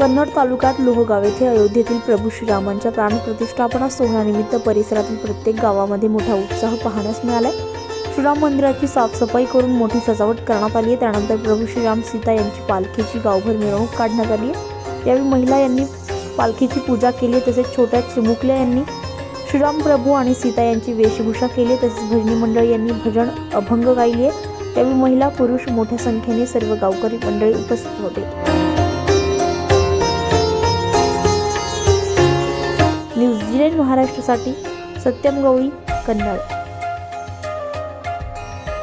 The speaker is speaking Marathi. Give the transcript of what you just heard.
कन्नड तालुक्यात लोहगाव येथे अयोध्येतील प्रभू श्रीरामांच्या प्राणप्रतिष्ठापना सोहळ्यानिमित्त परिसरातील प्रत्येक गावामध्ये मोठा उत्साह पाहण्यास मिळालाय. श्रीराम मंदिराची साफसफाई करून मोठी सजावट करण्यात आली आहे. त्यानंतर प्रभू श्रीराम सीता यांची पालखीची गावभर मिरवणूक काढण्यात आली आहे. यावेळी महिला यांनी पालखीची पूजा केली आहे. तसेच छोट्या चिमुकल्या यांनी श्रीराम प्रभू आणि सीता यांची वेशभूषा केली आहे. तसेच भजनी मंडळ यांनी भजन अभंग गायली आहे. त्यावेळी महिला पुरुष मोठ्या संख्येने सर्व गावकरी मंडळी उपस्थित होते. न्यूझीलंड महाराष्ट्रासाठी सत्यम गवळी कन्नड.